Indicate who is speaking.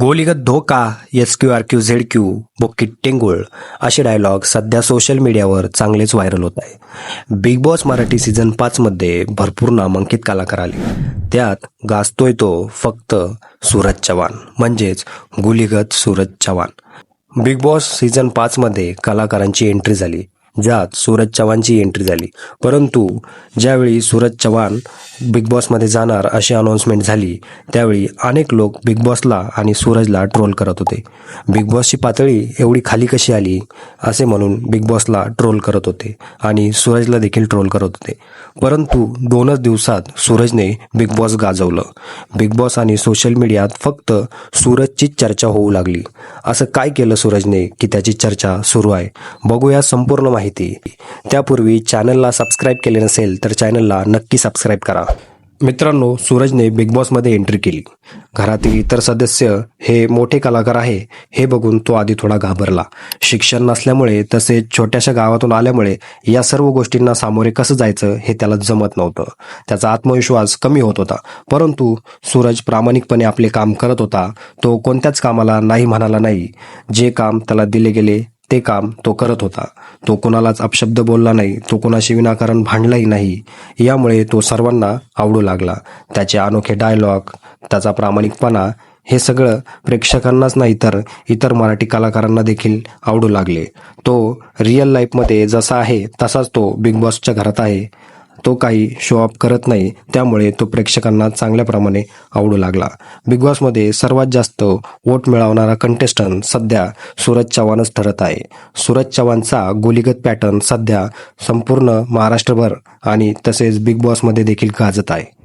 Speaker 1: गोलीगत धोका S Q R Q Z Q बोक्की टेंगुळ असे डायलॉग सध्या सोशल मीडियावर चांगलेच व्हायरल होत आहे. बिग बॉस मराठी सीझन पाचमध्ये भरपूर नामांकित कलाकार आले. त्यात गाजतोय तो फक्त सूरज चव्हाण म्हणजेच गोलीगत Suraj Chavan. Bigg Boss season पाचमध्ये कलाकारांची एंट्री झाली. ज्यात सूरज चव्हाणची एंट्री झाली. परंतु ज्यावेळी सूरज चव्हाण बिग बॉसमध्ये जाणार अशी अनाऊन्समेंट झाली त्यावेळी अनेक लोक बिग बॉसला आणि सूरजला ट्रोल करत होते. बिग बॉसची पातळी एवढी खाली कशी आली असे म्हणून बिग बॉसला ट्रोल करत होते आणि सूरजला देखील ट्रोल करत होते. परंतु दोनच दिवसात सूरजने बिग बॉस गाजवलं. बिग बॉस आणि सोशल मीडियात फक्त सूरजचीच चर्चा होऊ लागली. असं काय केलं सूरजने की त्याची चर्चा सुरू आहे? बघूया संपूर्ण माहिती. त्यापूर्वी चॅनलला सबस्क्राईब केले नसेल तर चॅनलला नक्की सबस्क्राईब करा. मित्रांनो सूरजने बिग बॉसमध्ये एंट्री केली. घरातील इतर सदस्य हे मोठे कलाकार आहे. हे बघून तो आधी थोडा घाबरला. शिक्षण नसल्यामुळे तसेच छोट्याशा गावातून आल्यामुळे या सर्व गोष्टींना सामोरे कसं जायचं हे त्याला जमत नव्हतं. त्याचा आत्मविश्वास कमी होत होता. परंतु सूरज प्रामाणिकपणे आपले काम करत होता. तो कोणत्याच कामाला नाही म्हणाला नाही. जे काम त्याला दिले गेले ते काम तो करत होता. तो कोणालाच अपशब्द बोलला नाही तो कोणाशी विनाकारण भांडलाही नाही. यामुळे तो सर्वांना आवडू लागला. त्याचे अनोखे डायलॉग त्याचा प्रामाणिकपणा हे सगळं प्रेक्षकांनाच नाही तर इतर मराठी कलाकारांना देखील आवडू लागले. तो रिअल लाईफमध्ये जसा आहे तसाच तो बिग बॉसच्या घरात आहे. तो काही शो ऑफ करत नाही. त्यामुळे तो प्रेक्षकांना चांगल्याप्रमाणे आवडू लागला. बिग बॉसमध्ये सर्वात जास्त वोट मिळवणारा कंटेस्टंट सध्या सूरज चव्हाणच ठरत आहे. सूरज चव्हाणचा गोलीगत पॅटर्न सध्या संपूर्ण महाराष्ट्रभर आणि तसेच बिग बॉसमध्ये देखील गाजत आहे.